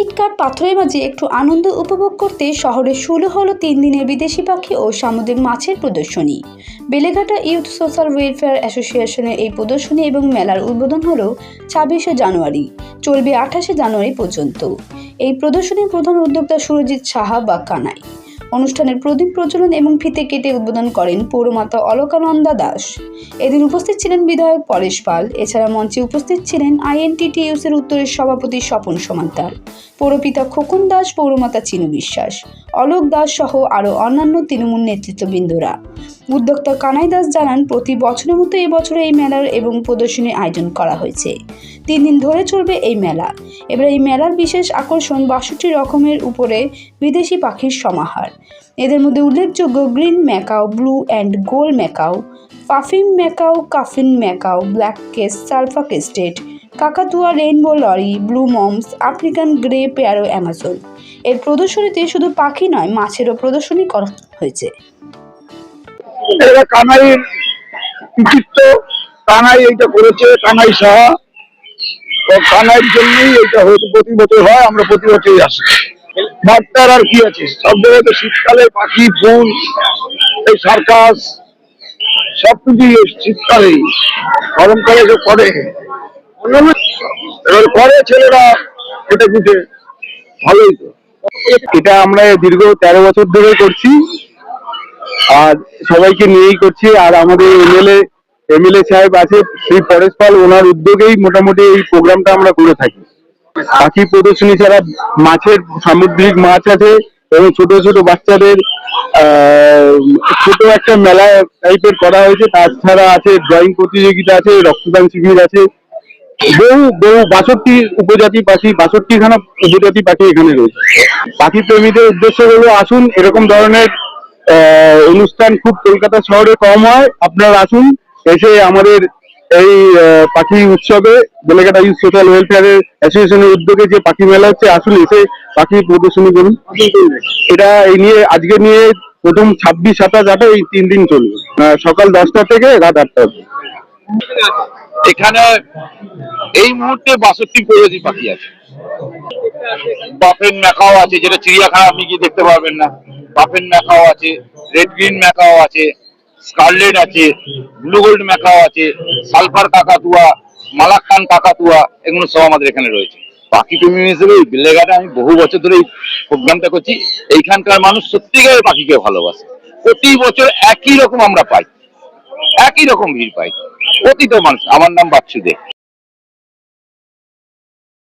ইটকাট পাথরের মাঝে একটু আনন্দ উপভোগ করতে শহরে শুরু হলো তিন দিনের বিদেশি পাখি ও সামুদ্রিক মাছের প্রদর্শনী। বেলেঘাটা ইউথ সোশ্যাল ওয়েলফেয়ার অ্যাসোসিয়েশনের এই প্রদর্শনী এবং মেলার উদ্বোধন হলো ছাব্বিশে জানুয়ারি, চলবে আঠাশে জানুয়ারি পর্যন্ত। এই প্রদর্শনীর প্রধান উদ্যোক্তা সুরজিৎ সাহা বা কানাই। অনুষ্ঠানের প্রদীপ প্রচলন এবং ফিতে কেটে উদ্বোধন করেন পৌরমাতা অলকানন্দা দাস। এদিন উপস্থিত ছিলেন বিধায়ক পরেশ পাল। এছাড়া মঞ্চে উপস্থিত ছিলেন আইএনটিটিইউসির উত্তরের সভাপতি স্বপন সমান্তাল। পৌরপিতা খোকন দাস, পৌরমাতা চিনু বিশ্বাস। অলোক দাস সহ আরও অন্যান্য তৃণমূল নেতৃত্ববৃন্দরা। উদ্যোক্তা কানাই দাস জানান, প্রতি বছরের মতো এবছর এই মেলার এবং প্রদর্শনীর আয়োজন করা হয়েছে। তিন দিন ধরে চলবে এই মেলা। এবার এই মেলার বিশেষ আকর্ষণ বাষট্টি রকমের উপরে বিদেশি পাখির সমাহার। এদের মধ্যে উল্লেখযোগ্য green macaw, blue and gold macaw, puffin macaw, কাফিন ম্যাকাও, ব্ল্যাক কেস, সালফা কেস্টেড, কাকাতুয়া, রেইনবো লরি, ব্লু মমস, আফ্রিকান গ্রে পেয়ারো অ্যামাজন। এর প্রদর্শনীতে শুধু পাখি নয়, মাছেরও প্রদর্শনী করা হয়েছে। কানাই এইটা করেছে কানাই সাহা। কানাইয়ের জন্যই এটা হয়েছে প্রতি বছর হয়, আমরা প্রতি বছরই আসি। বাচ্চার আর কি আছে? সব জায়গায় তো শীতকালে পাখি, ফুল, এই সার্কাস সব কিছুই এই শীতকালেই। গরমকালে যে করে। এবার করে ছেলেরা কেটে কুটে ভালোই তো। এটা আমরা দীর্ঘ তেরো বছর ধরে করছি। আর সবাইকে নিয়েই করছি। আর আমাদের এমএলএ এমএলএ সাহেব আছে, শ্রী পরেশ পাল, ওনার উদ্যোগেই মোটামুটি এই প্রোগ্রামটা আমরা করে থাকি। পাখি প্রদর্শনী ছাড়া মাছের সামুদ্রিক মাছ আছে এবং ছোট ছোট বাচ্চাদের ছোট একটা মেলা টাইপের করা হয়েছে। তাছাড়া আছে ড্রয়িং প্রতিযোগিতা আছে, রক্তদান শিবির আছে। বহু বহু বাষট্টি উপজাতি পাখি বাষট্টি খানা উপজাতি পাখি এখানে রয়েছে। পাখি প্রেমীদের উদ্দেশ্য হলো, আসুন, এরকম ধরনের অনুষ্ঠান খুব কলকাতা শহরে কম হয়। আপনারা আসুন, এসে আমাদের এই পাখি উৎসবে বেলেঘাটা ইউথ সোশ্যাল ওয়েলফেয়ার অ্যাসোসিয়েশনের উদ্যোগে যে পাখি মেলা হচ্ছে আসুন এসে পাখি প্রদর্শনী করুন। এটা এই নিয়ে, আজকে নিয়ে প্রথম ছাব্বিশ, সাতাশ, আঠাশ, এই তিন দিন চলবে। সকাল দশটা থেকে রাত আটটা অবধি। এখানে এই মুহূর্তে বাষট্টি প্রজাতি পাখি আছে। বাফেন ম্যাকাও আছে, যেটা চিড়িয়াখানা আপনি গিয়ে দেখতে পারবেন না। বাফেন ম্যাকাও আছে রেড গ্রিন ম্যাকাও আছে স্কারলেট আছে ব্লু গোল্ড ম্যাকাও আছে সালফার কাকাতুয়া মালাক্কান, কাকাতুয়া, এগুলো সব আমাদের এখানে রয়েছে। পাখি প্রেমী হিসেবে এই বেলেঘাটা আমি বহু বছর ধরে এই প্রোগ্রামটা করছি। এইখানকার মানুষ সত্যিকারের পাখিকে ভালোবাসে। প্রতি বছর একই রকম আমরা পাই। একই রকম ভিড় পাই। অতীত মানুষ, আমার নাম বাচ্চু দে।